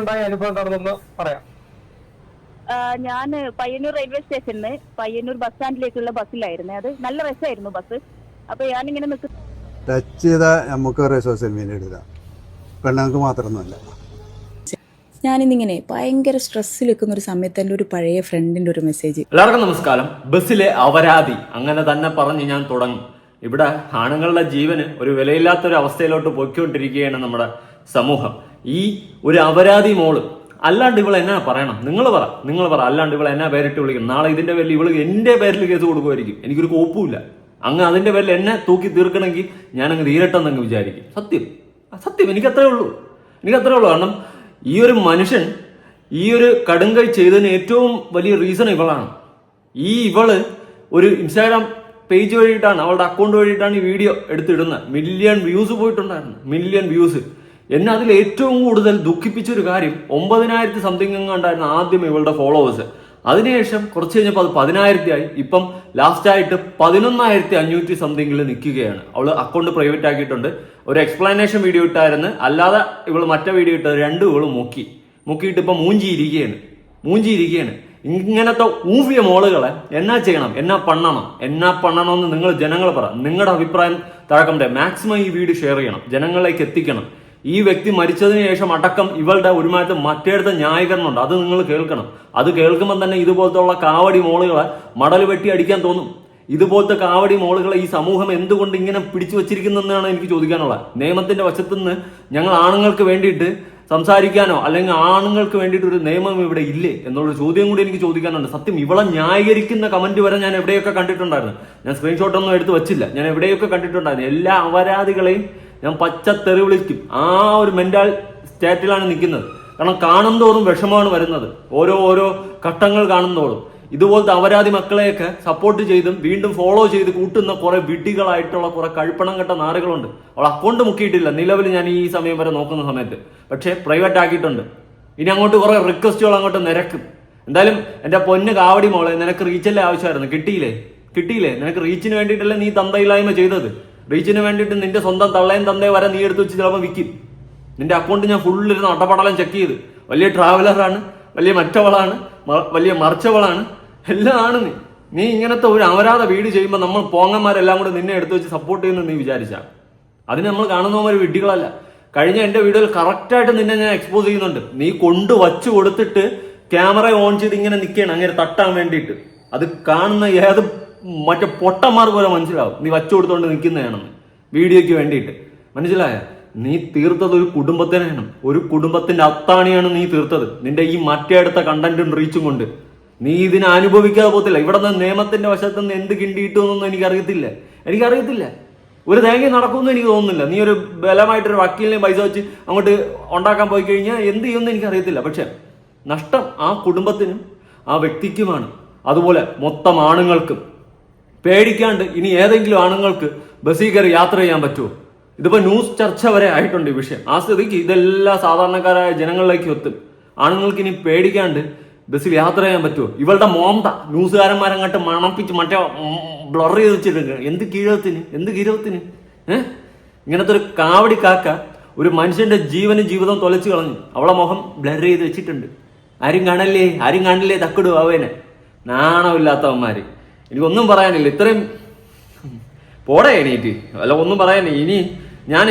ഉണ്ടായ അനുഭവം എന്താണെന്നൊന്ന് പറയാം. ഞാൻ പയ്യന്നൂർ റെയിൽവേ സ്റ്റേഷനിൽ പയ്യന്നൂർ ബസ് സ്റ്റാൻഡിലേക്കുള്ള ബസ്സിലായിരുന്നു. അത് നല്ല രസമായിരുന്നു ബസ്. അപ്പൊ ഞാനിങ്ങനെ നിൽക്കുന്ന ടച്ച് ചെയ്താൽ നമുക്ക് ഒരു സോഷ്യൽ മീഡിയ പെണ്ണുങ്ങൾക്ക് മാത്രമൊന്നുമല്ല. ഞാനിന്നിങ്ങനെ ഭയങ്കര സ്ട്രെസ്സിൽ നിൽക്കുന്ന ഒരു സമയത്ത് എന്റെ ഒരു പഴയ ഫ്രണ്ടിന്റെ ഒരു മെസ്സേജ് എല്ലാവർക്കും നമസ്കാരം. ബസ്സിലെ അപരാധി അങ്ങനെ തന്നെ പറഞ്ഞ് ഞാൻ തുടങ്ങും. ഇവിടെ ആണുങ്ങളുടെ ജീവന് ഒരു വിലയില്ലാത്ത ഒരു അവസ്ഥയിലോട്ട് പൊയ്ക്കൊണ്ടിരിക്കുകയാണ് നമ്മുടെ സമൂഹം. ഈ ഒരു അപരാധി മോൾ. അല്ലാണ്ട് ഇവൾ എന്നാ പറയണം? നിങ്ങൾ പറ. നിങ്ങൾ പറ. അല്ലാണ്ട് ഇവൾ എന്നാ പേരിട്ട് വിളിക്കണം? നാളെ ഇതിന്റെ പേരിൽ ഇവൾ എന്റെ പേരിൽ കേസ് കൊടുക്കുമായിരിക്കും. എനിക്കൊരു കോപ്പുമില്ല. അങ്ങ് അതിന്റെ പേരിൽ എന്നെ തൂക്കി തീർക്കണമെങ്കിൽ ഞാൻ അങ്ങ് തീരട്ടെന്ന് അങ്ങ് വിചാരിക്കും. സത്യം. സത്യം. എനിക്ക് അത്രേ ഉള്ളൂ. എനിക്ക് അത്രേ ഉള്ളൂ. കാരണം ഈ ഒരു മനുഷ്യൻ ഈ ഒരു കടുങ്കൈ ചെയ്തതിന് ഏറ്റവും വലിയ റീസൺ ഇവളാണ്. ഈ ഇവൾ ഒരു ഇൻസ്റ്റാഗ്രാം പേജ് വഴിയിട്ടാണ് അവളുടെ അക്കൗണ്ട് വഴിയിട്ടാണ് ഈ വീഡിയോ എടുത്തിടുന്നത്. മില്യൺ വ്യൂസ് പോയിട്ടുണ്ടായിരുന്നു. മില്യൺ വ്യൂസ് എന്നെ അതിൽ ഏറ്റവും കൂടുതൽ ദുഃഖിപ്പിച്ച ഒരു കാര്യം ഒമ്പതിനായിരത്തി സംതിങ് ഉണ്ടായിരുന്ന ആദ്യം ഇവളുടെ ഫോളോവേഴ്സ് അതിനുശേഷം കുറച്ച് കഴിഞ്ഞപ്പോൾ അത് പതിനായിരത്തി ആയി ഇപ്പം ലാസ്റ്റ് ആയിട്ട് പതിനൊന്നായിരത്തി അഞ്ഞൂറ്റി സംതിങ്ങിൽ നിൽക്കുകയാണ്. അവൾ അക്കൗണ്ട് പ്രൈവറ്റ് ആക്കിയിട്ടുണ്ട്. ഒരു എക്സ്പ്ലനേഷൻ വീഡിയോ ഇട്ടായിരുന്നു. അല്ലാതെ ഇവൾ മറ്റേ വീഡിയോ ഇട്ടത് രണ്ടും ഇവൾ മുക്കി. മുക്കിയിട്ട് ഇപ്പം മൂഞ്ചി ഇരിക്കുകയാണ്. മൂഞ്ചി ഇരിക്കുകയാണ്. ഇങ്ങനത്തെ ഊവിയ മോളുകളെ എന്നാ ചെയ്യണം? എന്നാ പണ്ണണം? എന്നാ പണ്ണണം എന്ന് നിങ്ങൾ ജനങ്ങൾ പറ. നിങ്ങളുടെ അഭിപ്രായം താഴെ മാക്സിമം ഈ വീഡിയോ ഷെയർ ചെയ്യണം. ജനങ്ങളിലേക്ക് എത്തിക്കണം. ഈ വ്യക്തി മരിച്ചതിന് ശേഷം അടക്കം ഇവളുടെ ഒരുമാറ്റം മറ്റേടത്ത് ന്യായീകരണമുണ്ട്. അത് നിങ്ങൾ കേൾക്കണം. അത് കേൾക്കുമ്പോൾ തന്നെ ഇതുപോലത്തെ ഉള്ള കാവടി മോളുകളെ മടൽ വെട്ടി അടിക്കാൻ തോന്നും. ഇതുപോലത്തെ കാവടി മോളുകളെ ഈ സമൂഹം എന്തുകൊണ്ട് ഇങ്ങനെ പിടിച്ചു വച്ചിരിക്കുന്നതെന്നാണ് എനിക്ക് ചോദിക്കാനുള്ളത്. നിയമത്തിന്റെ വശത്തു നിന്ന് ഞങ്ങൾ ആണുങ്ങൾക്ക് വേണ്ടിയിട്ട് സംസാരിക്കാനോ അല്ലെങ്കിൽ ആണുങ്ങൾക്ക് വേണ്ടിയിട്ട് ഒരു നിയമം ഇവിടെ ഇല്ലേ എന്നുള്ള ചോദ്യം കൂടി എനിക്ക് ചോദിക്കാനുണ്ട്. സത്യം ഇവളെ ന്യായീകരിക്കുന്ന കമന്റ് വരെ ഞാൻ എവിടെയൊക്കെ കണ്ടിട്ടുണ്ടായിരുന്നു. ഞാൻ സ്ക്രീൻഷോട്ടൊന്നും എടുത്ത് വെച്ചില്ല. ഞാൻ എവിടെയൊക്കെ കണ്ടിട്ടുണ്ടായിരുന്നു. എല്ലാ അപരാധികളെയും ഞാൻ പച്ച തെറി വിളിക്കും ആ ഒരു മെന്റൽ സ്റ്റേറ്റിലാണ് നിൽക്കുന്നത്. കാരണം കാണും തോറും വിഷമമാണ് വരുന്നത്. ഓരോ ഓരോ ഘട്ടങ്ങൾ കാണുന്നതോറും ഇതുപോലത്തെ അപരാധി മക്കളെയൊക്കെ സപ്പോർട്ട് ചെയ്തും വീണ്ടും ഫോളോ ചെയ്ത് കൂട്ടുന്ന കുറെ വിഡ്ഢികളായിട്ടുള്ള കുറെ കഴുപ്പണം കെട്ട നാറുകളുണ്ട്. അവൾ അക്കൗണ്ട് മുക്കിയിട്ടില്ല. നിലവിൽ ഞാൻ ഈ സമയം വരെ നോക്കുന്ന സമയത്ത്. പക്ഷേ പ്രൈവറ്റ് ആക്കിയിട്ടുണ്ട്. ഇനി അങ്ങോട്ട് കുറെ റിക്വസ്റ്റുകൾ അങ്ങോട്ട് നിരക്കും. എന്തായാലും എന്റെ പൊന്ന് കാവടി മോളെ നിനക്ക് റീച്ചല്ലേ ആവശ്യമായിരുന്നു? കിട്ടിയില്ലേ? കിട്ടിയില്ലേ? നിനക്ക് റീച്ചിന് വേണ്ടിയിട്ടല്ലേ നീ തന്തയില്ലായ്മ ചെയ്തത്? റീച്ചിന് വേണ്ടിയിട്ട് നിന്റെ സ്വന്തം തള്ളയും തന്തയും വരെ നീ എടുത്ത് വെച്ച് ചിലപ്പോൾ വിൽക്കും. നിന്റെ അക്കൗണ്ട് ഞാൻ ഫുള്ളിരുന്ന് അടപടലം ചെക്ക് ചെയ്ത്. വലിയ ട്രാവലറാണ് വലിയ മറ്റവളാണ് വലിയ മറിച്ചവളാണ് എല്ലാം ആണ് നീ. നീ ഇങ്ങനത്തെ ഒരു അവരാധ വീട് ചെയ്യുമ്പോൾ നമ്മൾ പോങ്ങന്മാരെല്ലാം കൂടെ നിന്നെ എടുത്ത് വെച്ച് സപ്പോർട്ട് ചെയ്യുന്നു നീ വിചാരിച്ചാ. അതിന് നമ്മൾ കാണുന്നവന്മാർ വിഡ്ഢികളല്ല. കഴിഞ്ഞ എന്റെ വീഡിയോയിൽ കറക്റ്റായിട്ട് നിന്നെ ഞാൻ എക്സ്പോസ് ചെയ്യുന്നുണ്ട്. നീ കൊണ്ട് വച്ചു കൊടുത്തിട്ട് ക്യാമറ ഓൺ ചെയ്ത് ഇങ്ങനെ നിൽക്കുകയാണ് അങ്ങനെ തട്ടാൻ വേണ്ടിയിട്ട്. അത് കാണുന്ന ഏത് മറ്റേ പൊട്ടന്മാർ പോലെ മനസ്സിലാവും. നീ വച്ചു കൊടുത്തോണ്ട് നിൽക്കുന്നതാണെന്ന് വീഡിയോയ്ക്ക് വേണ്ടിയിട്ട്. മനസ്സിലായ? നീ തീർത്തത് ഒരു കുടുംബത്തിനാണ്. ഒരു കുടുംബത്തിന്റെ അത്താണിയാണ് നീ തീർത്തത്. നിന്റെ ഈ മറ്റേ അടുത്ത കണ്ടന്റും റീച്ചും കൊണ്ട്. നീ ഇതിനെ അനുഭവിക്കാതെ പോകത്തില്ല. ഇവിടെ നിന്ന് നിയമത്തിന്റെ വശത്ത് നിന്ന് എന്ത് അറിയത്തില്ല എനിക്കറിയത്തില്ല. എനിക്കറിയത്തില്ല. ഒരു തേങ്ങ നടക്കുമെന്ന് എനിക്ക് തോന്നുന്നില്ല. നീ ഒരു ബലമായിട്ടൊരു വക്കീലിനെ പൈസ വെച്ച് അങ്ങോട്ട് ഉണ്ടാക്കാൻ പോയി കഴിഞ്ഞാൽ എന്ത് ചെയ്യുമെന്ന് എനിക്കറിയത്തില്ല. പക്ഷെ നഷ്ടം ആ കുടുംബത്തിനും ആ വ്യക്തിക്കുമാണ്. അതുപോലെ മൊത്തം ആണുങ്ങൾക്കും പേടിക്കാണ്ട് ഇനി ഏതെങ്കിലും ആണുങ്ങൾക്ക് ബസ്സിൽ കയറി യാത്ര ചെയ്യാൻ പറ്റുമോ ഇതിപ്പോ ന്യൂസ് ചർച്ച വരെ ആയിട്ടുണ്ട് ഈ വിഷയം. ആ സ്ഥിതിക്ക് ഇതെല്ലാം സാധാരണക്കാരായ ജനങ്ങളിലേക്ക് എത്തും ആണുങ്ങൾക്ക് ഇനി പേടിക്കാണ്ട് ബസ്സിൽ യാത്ര ചെയ്യാൻ പറ്റുമോ ഇവളുടെ മോന്ത ന്യൂസുകാരന്മാരങ്ങോട്ട് മണപ്പിച്ച് മറ്റേ ബ്ലർ ചെയ്ത് വെച്ചിട്ടുണ്ട്. എന്ത് കീഴത്തിന് എന്ത് കീഴത്തിന് ഏഹ് ഇങ്ങനത്തെ ഒരു കാവടി കാക്ക ഒരു മനുഷ്യന്റെ ജീവനും ജീവിതം തൊലച്ചു കളഞ്ഞു അവളെ മുഖം ബ്ലർ ചെയ്ത് വെച്ചിട്ടുണ്ട്. ആരും കാണല്ലേ? ആരും കാണില്ലേ? തക്കിടും അവനെ? നാണമില്ലാത്തവന്മാര്. എനിക്കൊന്നും പറയാനില്ല. ഇത്രയും പോടെ എണീറ്റ്. അല്ല ഒന്നും പറയാനില്ല. ഇനി ഞാൻ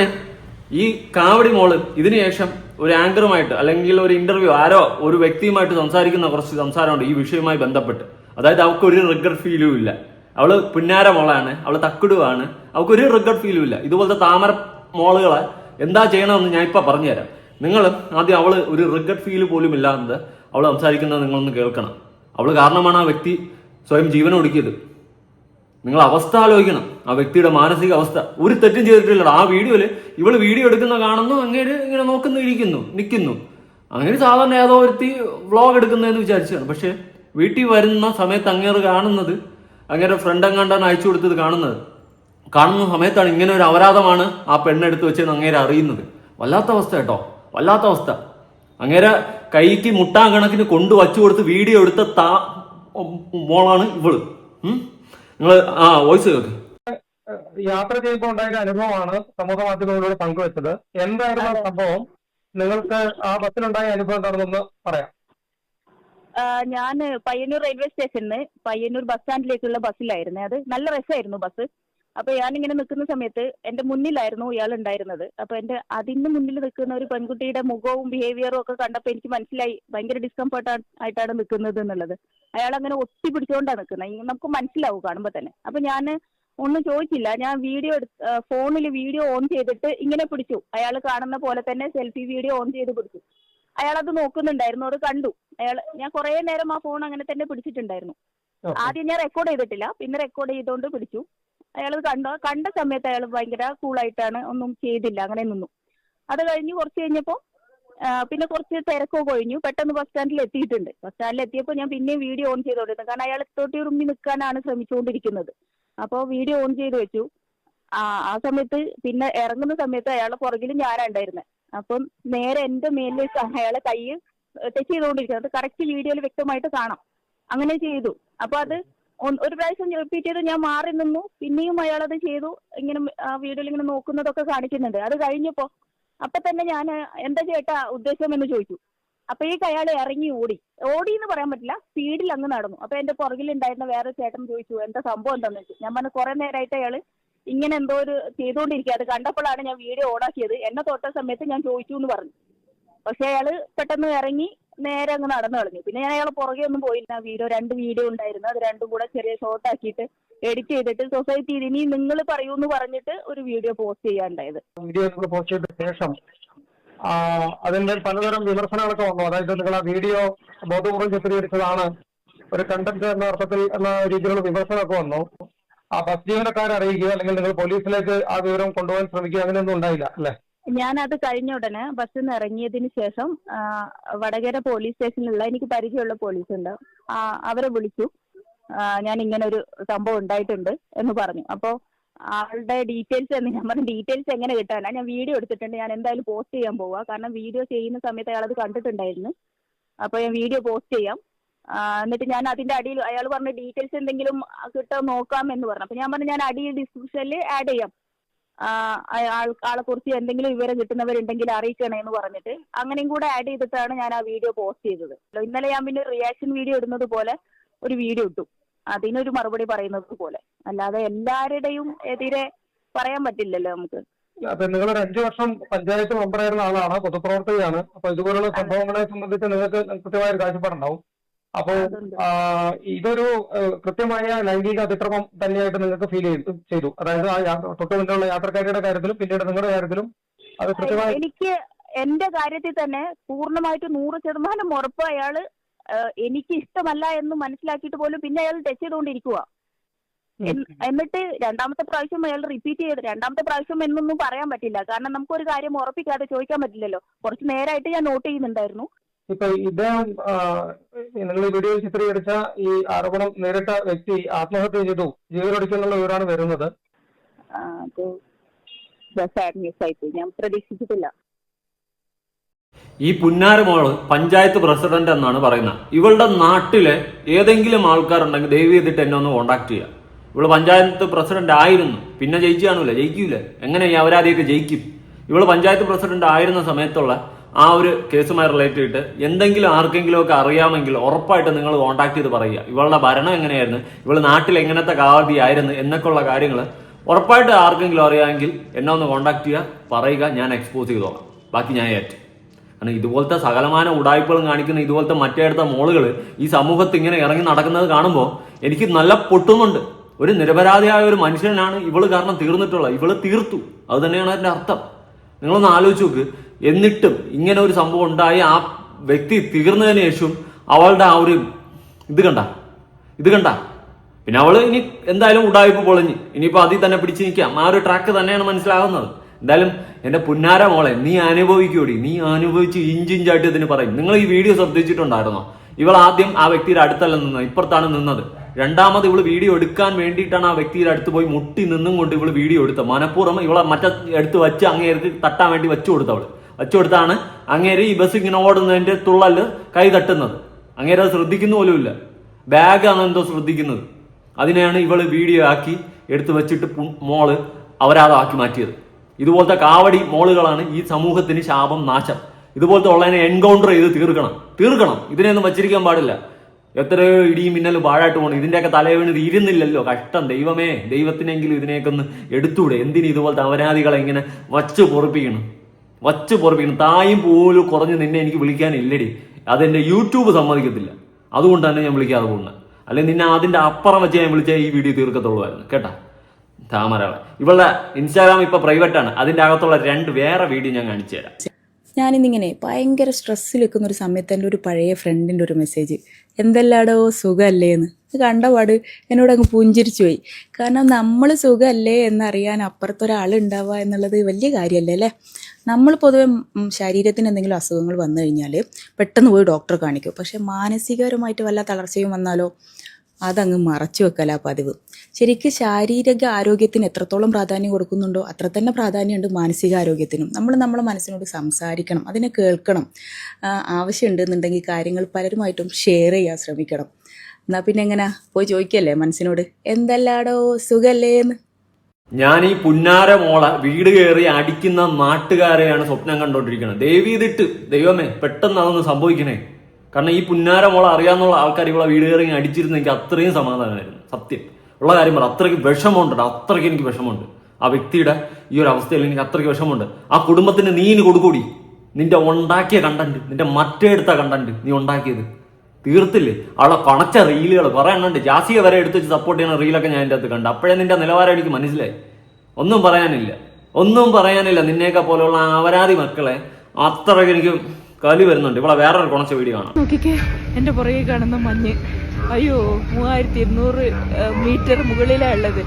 ഈ കാവടി മോൾ ഇതിനു ശേഷം ഒരു ആങ്കറുമായിട്ട് അല്ലെങ്കിൽ ഒരു ഇന്റർവ്യൂ ആരോ ഒരു വ്യക്തിയുമായിട്ട് സംസാരിക്കുന്ന കുറച്ച് സംസാരമുണ്ട് ഈ വിഷയവുമായി ബന്ധപ്പെട്ട്. അതായത് അവൾക്ക് ഒരു റിഗ്രറ്റ് ഫീലും ഇല്ല. അവൾ പിന്നാര മോളാണ്. അവൾ തക്കിടുവാണ്. അവൾക്ക് ഒരു റിഗ്രറ്റ് ഫീലും ഇല്ല. ഇതുപോലത്തെ താമര മോളുകളെ എന്താ ചെയ്യണമെന്ന് ഞാൻ ഇപ്പൊ പറഞ്ഞുതരാം. നിങ്ങൾ ആദ്യം അവൾ ഒരു റിഗർ ഫീൽ പോലും ഇല്ലാതെ അവൾ സംസാരിക്കുന്നത് നിങ്ങളൊന്ന് കേൾക്കണം. അവൾ കാരണമാണ് ആ വ്യക്തി സ്വയം ജീവൻ ഒടുക്കിയത്. നിങ്ങൾ അവസ്ഥ ആലോചിക്കണം. ആ വ്യക്തിയുടെ മാനസിക അവസ്ഥ. ഒരു തെറ്റും ചെയ്തിട്ടില്ല ആ വീഡിയോയിൽ ഇവൾ വീഡിയോ എടുക്കുന്ന കാണുന്നു അങ്ങനെ ഇങ്ങനെ നോക്കുന്നു ഇരിക്കുന്നു നിൽക്കുന്നു അങ്ങനെ സാധാരണ ഏതോ ഒരുത്തി വ്ളോഗ് എടുക്കുന്നതെന്ന് വിചാരിച്ചാണ് പക്ഷേ വീട്ടിൽ വരുന്ന സമയത്ത് അങ്ങേറ് കാണുന്നത് അങ്ങേരെ ഫ്രണ്ട് എങ്ങാണ്ടാണ് അയച്ചു കൊടുത്തത് കാണുന്നത്. കാണുന്ന സമയത്താണ് ഇങ്ങനെ ഒരു അപരാധമാണ് ആ പെണ്ണെടുത്ത് വെച്ചെന്ന് അങ്ങേരെ അറിയുന്നത്. വല്ലാത്ത അവസ്ഥ കേട്ടോ. വല്ലാത്ത അവസ്ഥ. അങ്ങേരെ കൈക്ക് മുട്ടാൻ കണക്കിന് കൊണ്ടു വച്ചു കൊടുത്ത് വീഡിയോ എടുത്ത മോളാണ് ഇവൾ. നിങ്ങൾ ആ വോയിസ് കേൾക്ക് യാത്ര ചെയ്യുമ്പോൾ ഉണ്ടായ ഒരു അനുഭവമാണ് സമൂഹ മാധ്യമങ്ങളിലൂടെ പങ്കുവച്ചത്. എന്തായിരുന്നു ആ സംഭവം? നിങ്ങൾക്ക് ആ ബസ്സിലുണ്ടായ അനുഭവം എന്താണെന്നൊന്ന് പറയാം. ഞാൻ പയ്യന്നൂർ റെയിൽവേ സ്റ്റേഷനിൽ പയ്യന്നൂർ ബസ് സ്റ്റാൻഡിലേക്കുള്ള ബസ്സിലായിരുന്നു. അത് നല്ല രസമായിരുന്നു ബസ്. അപ്പൊ ഞാനിങ്ങനെ നിൽക്കുന്ന സമയത്ത് എന്റെ മുന്നിലായിരുന്നു ഇയാൾ ഉണ്ടായിരുന്നത്. അപ്പൊ എന്റെ അതിന് മുന്നിൽ നിൽക്കുന്ന ഒരു പെൺകുട്ടിയുടെ മുഖവും ബിഹേവിയറും ഒക്കെ കണ്ടപ്പോ എനിക്ക് മനസ്സിലായി ഭയങ്കര ഡിസ്കംഫർട്ട് ആയിട്ടാണ് നിൽക്കുന്നത് എന്നുള്ളത്. അയാൾ അങ്ങനെ ഒട്ടി പിടിച്ചുകൊണ്ടാണ് നിൽക്കുന്നത് നമുക്ക് മനസ്സിലാവും കാണുമ്പോൾ തന്നെ. അപ്പൊ ഞാൻ ഒന്നും ചോദിച്ചില്ല. ഞാൻ വീഡിയോ ഫോണിൽ വീഡിയോ ഓൺ ചെയ്തിട്ട് ഇങ്ങനെ പിടിച്ചു. അയാൾ കാണുന്ന പോലെ തന്നെ സെൽഫി വീഡിയോ ഓൺ ചെയ്ത് പിടിച്ചു. അയാൾ അത് നോക്കുന്നുണ്ടായിരുന്നു. അത് കണ്ടു. അയാൾ ഞാൻ കുറേ നേരം ആ ഫോൺ അങ്ങനെ തന്നെ പിടിച്ചിട്ടുണ്ടായിരുന്നു. ആദ്യം ഞാൻ റെക്കോർഡ് ചെയ്തിട്ടില്ല. പിന്നെ റെക്കോർഡ് ചെയ്തുകൊണ്ട് പിടിച്ചു. അയാൾ കണ്ട കണ്ട സമയത്ത് അയാൾ ഭയങ്കര കൂളായിട്ടാണ് ഒന്നും ചെയ്തില്ല അങ്ങനെ നിന്നു. അത് കഴിഞ്ഞ് കുറച്ച് കഴിഞ്ഞപ്പോൾ പിന്നെ കുറച്ച് തിരക്കൊക്കെ കഴിഞ്ഞു പെട്ടെന്ന് ബസ് സ്റ്റാൻഡിൽ എത്തിയിട്ടുണ്ട്. ബസ് സ്റ്റാൻഡിൽ എത്തിയപ്പോൾ ഞാൻ പിന്നെയും വീഡിയോ ഓൺ ചെയ്തോണ്ടിരുന്നു. കാരണം അയാൾ തൊട്ടി ഉറുമ്പി നിൽക്കാനാണ് ശ്രമിച്ചുകൊണ്ടിരിക്കുന്നത്. അപ്പോൾ വീഡിയോ ഓൺ ചെയ്ത് വെച്ചു. ആ ആ സമയത്ത് പിന്നെ ഇറങ്ങുന്ന സമയത്ത് അയാളെ പുറകിൽ ഞാനാ ഉണ്ടായിരുന്നത് അപ്പം നേരെ എന്റെ മേലിലേക്ക് അയാളെ കൈ ടച്ച് ചെയ്തുകൊണ്ടിരിക്കുന്നത് കറക്റ്റ് വീഡിയോയിൽ വ്യക്തമായിട്ട് കാണാം. അങ്ങനെ ചെയ്തു. അപ്പൊ അത് ഒരു പ്രാവശ്യം റിപ്പീറ്റ് ചെയ്ത് ഞാൻ മാറി നിന്നു. പിന്നെയും അയാൾ അത് ചെയ്തു. ഇങ്ങനെ ആ വീഡിയോയിൽ ഇങ്ങനെ നോക്കുന്നതൊക്കെ കാണിക്കുന്നുണ്ട്. അത് കഴിഞ്ഞപ്പോ അപ്പൊ തന്നെ ഞാൻ എന്താ ചേട്ടാ ഉദ്ദേശം? എന്ന് ചോദിച്ചു. ഈ അയാൾ ഇറങ്ങി ഓടി. ഓടി എന്ന് പറയാൻ പറ്റില്ല. സ്പീഡിൽ അങ്ങ് നടന്നു. അപ്പൊ എന്റെ പുറകിൽ ഉണ്ടായിരുന്ന വേറെ ചേട്ടൻ ചോദിച്ചു എന്താ സംഭവം എന്താന്ന്? വെച്ചു ഞാൻ പറഞ്ഞു കുറെ നേരമായിട്ട് അയാൾ ഇങ്ങനെ എന്തോ ഒരു ചെയ്തുകൊണ്ടിരിക്കുക അത് കണ്ടപ്പോഴാണ് ഞാൻ വീഡിയോ ഓണാക്കിയത്. എന്നെ തൊട്ട സമയത്ത് ഞാൻ ചോദിച്ചു എന്ന് പറഞ്ഞു. പക്ഷെ അയാൾ പെട്ടെന്ന് ഇറങ്ങി നേരെ അങ്ങ് നടന്നു കളഞ്ഞു. പിന്നെ ഞാൻ അയാളെ പുറകെ ഒന്നും പോയില്ല. വീഡിയോ രണ്ട് വീഡിയോ ഉണ്ടായിരുന്നു. അത് രണ്ടും കൂടെ ചെറിയ ഷോർട്ട് ആക്കിയിട്ട് എഡിറ്റ് ചെയ്തിട്ട് സൊസൈറ്റി ഇനി നിങ്ങൾ പറയൂ എന്ന് പറഞ്ഞിട്ട് ഒരു വീഡിയോ പോസ്റ്റ് ചെയ്യാണ്ടായത് വീഡിയോ പോസ്റ്റ് ചെയ്ത ശേഷം അതിന്റെ പലതരം വിമർശനങ്ങളൊക്കെ വന്നു. അതായത് നിങ്ങൾ ആ വീഡിയോ ബോധപൂർവം ചിത്രീകരിച്ചതാണ്. ഒരു കണ്ടന്റ് എന്ന അർത്ഥത്തിൽ എന്ന രീതിയിലുള്ള വിമർശനമൊക്കെ വന്നു. ആ ബസ് ജീവനക്കാരെ അറിയിക്കുക അല്ലെങ്കിൽ നിങ്ങൾ പോലീസിലേക്ക് ആ വിവരം കൊണ്ടുപോകാൻ ശ്രമിക്കുക അങ്ങനെയൊന്നും ഉണ്ടായില്ല അല്ലേ? ഞാൻ അത് കഴിഞ്ഞ ഉടനെ ബസ്സിൽ നിന്ന് ഇറങ്ങിയതിന് ശേഷം വടകര പോലീസ് സ്റ്റേഷനിലുള്ള എനിക്ക് പരിചയമുള്ള പോലീസ് ഉണ്ട്. അവരെ വിളിച്ചു. ഞാൻ ഇങ്ങനെ ഒരു സംഭവം ഉണ്ടായിട്ടുണ്ട് എന്ന് പറഞ്ഞു. അപ്പോൾ ആളുടെ ഡീറ്റെയിൽസ് എന്ന് ഞാൻ പറഞ്ഞു ഡീറ്റെയിൽസ് എങ്ങനെ കിട്ടാനാ? ഞാൻ വീഡിയോ എടുത്തിട്ടുണ്ട്. ഞാൻ എന്തായാലും പോസ്റ്റ് ചെയ്യാൻ പോവാ. കാരണം വീഡിയോ ചെയ്യുന്ന സമയത്ത് അയാൾ അത് കണ്ടിട്ടുണ്ടായിരുന്നു. അപ്പോൾ ഞാൻ വീഡിയോ പോസ്റ്റ് ചെയ്യാം. എന്നിട്ട് ഞാൻ അതിന്റെ അടിയിൽ അയാൾ പറഞ്ഞ ഡീറ്റെയിൽസ് എന്തെങ്കിലും കിട്ടാൻ നോക്കാം എന്ന് പറഞ്ഞു. അപ്പോൾ ഞാൻ പറഞ്ഞു ഞാൻ അടിയിൽ ഡിസ്ക്രിപ്ഷനിൽ ആഡ് ചെയ്യാം. ആളെ കുറിച്ച് എന്തെങ്കിലും വിവരം കിട്ടുന്നവരുണ്ടെങ്കിൽ അറിയിക്കണേ എന്ന് പറഞ്ഞിട്ട് അങ്ങനെയും കൂടെ ആഡ് ചെയ്തിട്ടാണ് ഞാൻ ആ വീഡിയോ പോസ്റ്റ് ചെയ്തത്. ഇന്നലെ ഞാൻ പിന്നെ റിയാക്ഷൻ വീഡിയോ ഇടുന്നത് പോലെ ഒരു വീഡിയോ ഇട്ടു. അതിനൊരു മറുപടി പറയുന്നത് പോലെ. അല്ലാതെ എല്ലാവരുടെയും എതിരെ പറയാൻ പറ്റില്ലല്ലോ നമുക്ക്. അപ്പൊ നിങ്ങൾ ഒരു അഞ്ചു വർഷം പഞ്ചായത്ത് മെമ്പറായിരുന്ന ആളാണ് പൊതുപ്രവർത്തകയാണ്. അപ്പൊ ഇതുപോലുള്ള സംഭവങ്ങളെ സംബന്ധിച്ച് നിങ്ങൾക്ക് കൃത്യമായ ഒരു കാഴ്ചപ്പാടുണ്ടാവും. അപ്പോൾ ഇതൊരു കൃത്യമായ ലൈംഗിക അതിക്രമം തന്നെയായിട്ട് നിങ്ങൾക്ക് ഫീൽ ചെയ്തു ചെയ്തു. അതായത് ആ തൊട്ട് മുന്നിലുള്ള യാത്രക്കാരുടെ കാര്യത്തിലും പിന്നീട് നിങ്ങളുടെ കാര്യത്തിലും അത് കൃത്യമായി എനിക്ക് എന്റെ കാര്യത്തിൽ തന്നെ പൂർണമായിട്ട് നൂറ് ശതമാനം ഉറപ്പ് അയാൾ എനിക്ക് ഇഷ്ടമല്ല എന്ന് മനസ്സിലാക്കിയിട്ട് പോലും പിന്നെ അയാൾ ടച്ച് ചെയ്തുകൊണ്ടിരിക്കുക എന്നിട്ട് രണ്ടാമത്തെ പ്രാവശ്യം അയാൾ റിപ്പീറ്റ് ചെയ്ത് രണ്ടാമത്തെ പ്രാവശ്യം എന്നൊന്നും പറയാൻ പറ്റില്ല. കാരണം നമുക്കൊരു കാര്യം ഉറപ്പിക്കാതെ ചോദിക്കാൻ പറ്റില്ലല്ലോ. കുറച്ച് നേരമായിട്ട് ഞാൻ നോട്ട് ചെയ്യുന്നുണ്ടായിരുന്നു. ഇപ്പൊ ഇദ്ദേഹം ആ, നിങ്ങൾ ഈ വീഡിയോയിൽ ചിത്രീകരിച്ച ഈ ആരോപണം നേരിട്ട വ്യക്തി ആത്മഹത്യ ചെയ്തു. ജീവനൊടുക്കുന്നുള്ള വിവരമാണ് വരുന്നത്. ഞാൻ പ്രതീക്ഷിച്ചിട്ടില്ല. ഈ പുന്നാരമോൾ പഞ്ചായത്ത് പ്രസിഡന്റ് എന്നാണ് പറയുന്നത്. ഇവളുടെ നാട്ടിലെ ഏതെങ്കിലും ആൾക്കാരുണ്ടെങ്കിൽ ദയവ് ചെയ്തിട്ട് എന്നെ ഒന്ന് കോണ്ടാക്ട് ചെയ്യാം ഇവൾ പഞ്ചായത്ത് പ്രസിഡന്റ് ആയിരുന്നു. പിന്നെ ജയിച്ചു കാണൂല. ജയിക്കൂല. എങ്ങനെയാ? ഈ അവരാധിയൊക്കെ ജയിക്കും. ഇവൾ പഞ്ചായത്ത് പ്രസിഡന്റ് ആയിരുന്ന സമയത്തുള്ള ആ ഒരു കേസുമായി റിലേറ്റ് ചെയ്തിട്ട് എന്തെങ്കിലും ആർക്കെങ്കിലും ഒക്കെ അറിയാമെങ്കിൽ ഉറപ്പായിട്ട് നിങ്ങൾ കോൺടാക്ട് ചെയ്ത് പറയുക. ഇവളുടെ ഭരണം എങ്ങനെയായിരുന്നു? ഇവൾ നാട്ടിൽ എങ്ങനത്തെ കാവതി ആയിരുന്നു എന്നൊക്കെ ഉള്ള കാര്യങ്ങൾ ഉറപ്പായിട്ട് ആർക്കെങ്കിലും അറിയാമെങ്കിൽ എന്നെ ഒന്ന് കോൺടാക്ട് ചെയ്യുക പറയുക ഞാൻ എക്സ്പോസ് ചെയ്തോളാം. ബാക്കി ഞാൻ ഏറ്റു. കാരണം ഇതുപോലത്തെ സകലമാന ഉടായ്പകളും കാണിക്കുന്ന ഇതുപോലത്തെ മറ്റേടുത്ത മോളുകൾ ഈ സമൂഹത്ത് ഇങ്ങനെ ഇറങ്ങി നടക്കുന്നത് കാണുമ്പോൾ എനിക്ക് നല്ല പൊട്ടുന്നുണ്ട്. ഒരു നിരപരാധിയായ ഒരു മനുഷ്യനാണ് ഇവൾ കാരണം തീർന്നിട്ടുള്ളത്. ഇവൾ തീർത്തു. അത് തന്നെയാണ് അതിന്റെ അർത്ഥം. നിങ്ങളൊന്ന് ആലോചിച്ച് നോക്ക്. എന്നിട്ടും ഇങ്ങനെ ഒരു സംഭവം ഉണ്ടായി. ആ വ്യക്തി തീർന്നതിന് ശേഷം അവളുടെ ആ ഒരു ഇത് കണ്ട. ഇത് കണ്ട. പിന്നെ അവൾ ഇനി എന്തായാലും ഉടായ്പ പൊളിഞ്ഞ്. ഇനിയിപ്പോ അതിൽ തന്നെ പിടിച്ചു നിൽക്കാം. ആ ഒരു ട്രാക്ക് തന്നെയാണ് മനസ്സിലാകുന്നത്. എന്തായാലും എന്റെ പുന്നാര മോളെ നീ അനുഭവിക്കൂടി. നീ അനുഭവിച്ച് ഇഞ്ചിഞ്ചായിട്ട് ഇതിന് പറയും. നിങ്ങൾ ഈ വീഡിയോ ശ്രദ്ധിച്ചിട്ടുണ്ടായിരുന്നോ? ഇവൾ ആദ്യം ആ വ്യക്തിയുടെ അടുത്തല്ല നിന്നത്. ഇപ്പുറത്താണ് നിന്നത്. രണ്ടാമത് ഇവൾ വീഡിയോ എടുക്കാൻ വേണ്ടിയിട്ടാണ് ആ വ്യക്തിയുടെ അടുത്ത് പോയി മുട്ടി നിന്നും കൊണ്ട് ഇവൾ വീഡിയോ എടുത്തത്. മനഃപൂർവം ഇവളെ മറ്റേ എടുത്ത് വെച്ച് അങ്ങേർക്ക് തട്ടാൻ വേണ്ടി വെച്ചു കൊടുത്തവൾ. വെച്ചു കൊടുത്താണ് അങ്ങേര് ഈ ബസ് ഇങ്ങനെ ഓടുന്നതിന്റെ തുള്ളൽ കൈ തട്ടുന്നത്. അങ്ങേര് അത് ശ്രദ്ധിക്കുന്ന പോലുമില്ല. ബാഗാണ് എന്തോ ശ്രദ്ധിക്കുന്നത്. അതിനെയാണ് ഇവൾ വീഡിയോ ആക്കി എടുത്തു വെച്ചിട്ട് മോൾ അവരാതാക്കി മാറ്റിയത്. ഇതുപോലത്തെ കാവടി മോളുകളാണ് ഈ സമൂഹത്തിന് ശാപം നാശം. ഇതുപോലത്തെ ഉള്ളതിനെ എൻകൗണ്ടർ ചെയ്ത് തീർക്കണം. തീർക്കണം. ഇതിനെയൊന്നും വച്ചിരിക്കാൻ പാടില്ല. എത്രയോ ഇടിയും മിന്നലും പാഴായിട്ട് പോകണം ഇതിന്റെയൊക്കെ തലവേണിത് ഇരുന്നില്ലല്ലോ കഷ്ടം. ദൈവമേ ദൈവത്തിനെങ്കിലും ഇതിനെയൊക്കെ ഒന്ന് എടുത്തൂടെ. എന്തിനു ഇതുപോലത്തെ അവരാധികളെ ഇങ്ങനെ വച്ച് പൊറപ്പിക്കണം? വച്ച് പുറപ്പിക്കണം. തായും പോലും കുറഞ്ഞ് നിന്നെ എനിക്ക് വിളിക്കാനില്ലടി. അതെന്റെ യൂട്യൂബ് സമ്മതിക്കത്തില്ല. അതുകൊണ്ട് തന്നെ ഞാൻ വിളിക്കാതെ പോകുന്നത്. അല്ലെങ്കിൽ നിന്നെ അതിന്റെ അപ്പുറം വെച്ച് ഞാൻ വിളിച്ചാൽ ഈ വീഡിയോ തീർക്കത്തുള്ളൂ കേട്ടാ? താമരാളെ ഇവളുടെ ഇൻസ്റ്റാഗ്രാം ഇപ്പൊ പ്രൈവറ്റ് ആണ്. അതിന്റെ അകത്തുള്ള രണ്ട് വേറെ വീഡിയോ ഞാൻ കാണിച്ചു തരാം ഞാനിന്നിങ്ങനെ ഭയങ്കര സ്ട്രെസ്സിൽ നിൽക്കുന്ന ഒരു സമയത്ത് എന്റെ ഒരു പഴയ ഫ്രണ്ടിന്റെ ഒരു മെസ്സേജ് എന്തെല്ലാടോ സുഖമല്ലേ എന്ന് കണ്ടപാട് എന്നോട് അങ്ങ് പുഞ്ചിരിച്ചു പോയി. കാരണം നമ്മൾ സുഖമല്ലേ എന്നറിയാൻ അപ്പുറത്തൊരാൾ ഉണ്ടാവുക എന്നുള്ളത് വലിയ കാര്യമല്ലേ അല്ലേ? നമ്മൾ പൊതുവെ ശരീരത്തിന് എന്തെങ്കിലും അസുഖങ്ങൾ വന്നു കഴിഞ്ഞാൽ പെട്ടെന്ന് പോയി ഡോക്ടറെ കാണിക്കും. പക്ഷേ മാനസികപരമായിട്ട് വല്ല തളർച്ചയും വന്നാലോ അതങ്ങ് മറച്ചു വെക്കലാ പതിവ്. ശരിക്കും ശാരീരിക ആരോഗ്യത്തിന് എത്രത്തോളം പ്രാധാന്യം കൊടുക്കുന്നുണ്ടോ അത്ര തന്നെ പ്രാധാന്യമുണ്ട് മാനസിക ആരോഗ്യത്തിനും നമ്മൾ നമ്മളെ മനസ്സിനോട് സംസാരിക്കണം അതിനെ കേൾക്കണം. ആവശ്യമുണ്ടെന്നുണ്ടെങ്കിൽ കാര്യങ്ങൾ പലരുമായിട്ടും ഷെയർ ചെയ്യാൻ ശ്രമിക്കണം. എന്നാൽ പിന്നെ എങ്ങനെ? പോയി ചോദിക്കല്ലേ മനസ്സിനോട്? എന്തല്ലാടോ സുഖല്ലേ എന്ന് ഞാൻ ഈ പുന്നാര മോള വീട് കയറി അടിക്കുന്ന നാട്ടുകാരെയാണ് സ്വപ്നം കണ്ടോണ്ടിരിക്കുന്നത് ദേവീതിട്ട് ദൈവമേ പെട്ടെന്ന് അതൊന്ന് സംഭവിക്കണേ. കാരണം ഈ പുന്നാര മോള അറിയാന്നുള്ള ആൾക്കാർ ഇവിടെ വീട് കയറി അടിച്ചിരുന്നെങ്കിൽ അത്രയും സമാധാനമായിരുന്നു. സത്യം. ഉള്ള കാര്യം പറ. അത്രയ്ക്ക് വിഷമമുണ്ട് അത്രയ്ക്ക് എനിക്ക് വിഷമമുണ്ട്. ആ വ്യക്തിയുടെ ഈ ഒരു അവസ്ഥയിൽ എനിക്ക് അത്രയ്ക്ക് വിഷമമുണ്ട്. ആ കുടുംബത്തിന് നീ ഇനി കൊടുക്കൂടി. നിന്റെ ഉണ്ടാക്കിയ കണ്ടന്റ് നിന്റെ മറ്റേ എടുത്ത കണ്ടന്റ് നീ ഉണ്ടാക്കിയത്. തീർത്തില്ലേ? അവളെ പണച്ച റീലുകൾ. കുറെ എണ്ണുണ്ട്. ജാസിക വരെ എടുത്ത് സപ്പോർട്ട് ചെയ്യുന്ന റീലൊക്കെ ഞാൻ എന്റെ അകത്ത് കണ്ട്. അപ്പോഴേ നിന്റെ നിലവാരം എനിക്ക് മനസ്സിലായി. ഒന്നും പറയാനില്ല. ഒന്നും പറയാനില്ല നിന്നെയൊക്കെ പോലെയുള്ള അവരാധി മക്കളെ. അത്രയ്ക്ക് എനിക്ക് കലി വരുന്നുണ്ട്. ഇവിടെ വേറൊരു കുണച്ച വീഡിയോ കാണാം. എന്റെ പുറകെ കാണുന്ന മഞ്ഞ്. അയ്യോ മൂവായിരത്തി ഇരുന്നൂറ് മീറ്റർ മുകളിലാണ് ഉള്ളത്.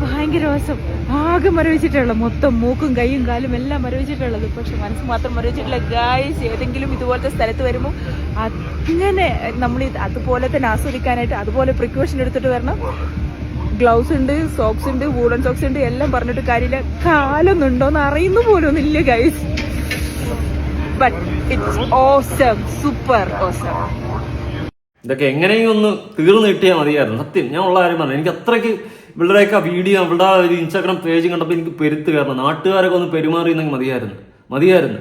ഭയങ്കര രസം. ആകെ മരവിച്ചിട്ടുള്ള മൊത്തം മൂക്കും കൈയും കാലും എല്ലാം മരവിച്ചിട്ടുള്ളത്. പക്ഷെ മനസ്സ് മാത്രം മരവിച്ചിട്ടുള്ള ഗായ്സ് ഏതെങ്കിലും ഇതുപോലത്തെ സ്ഥലത്ത് വരുമ്പോൾ അങ്ങനെ നമ്മൾ അതുപോലെ തന്നെ ആസ്വദിക്കാനായിട്ട് അതുപോലെ പ്രിക്കോഷൻ എടുത്തിട്ട് വരണം. ഗ്ലൗസ് ഉണ്ട് സോക്സ് ഉണ്ട് വൂളൻ സോക്സ് ഉണ്ട് എല്ലാം പറഞ്ഞിട്ട് കാര്യമില്ല. കാലൊന്നുണ്ടോന്ന് അറിയുന്നു പോലും ഇല്ല guys but it's awesome super awesome ഇതൊക്കെ എങ്ങനെയും ഒന്ന് തീർന്നു കിട്ടിയാൽ മതിയായിരുന്നു. സത്യം ഞാൻ ഉള്ള കാര്യം പറഞ്ഞു എനിക്ക് അത്രയ്ക്ക് ഇവളുടെയൊക്കെ വീഡിയോ ഇവിടെ ഒരു ഇൻസ്റ്റാഗ്രാം പേജ് കണ്ടപ്പോൾ എനിക്ക് പെരുത്ത് കയറണം നാട്ടുകാരൊക്കെ ഒന്ന് പെരുമാറിയെന്നെങ്കിൽ മതിയായിരുന്നു. മതിയായിരുന്നു.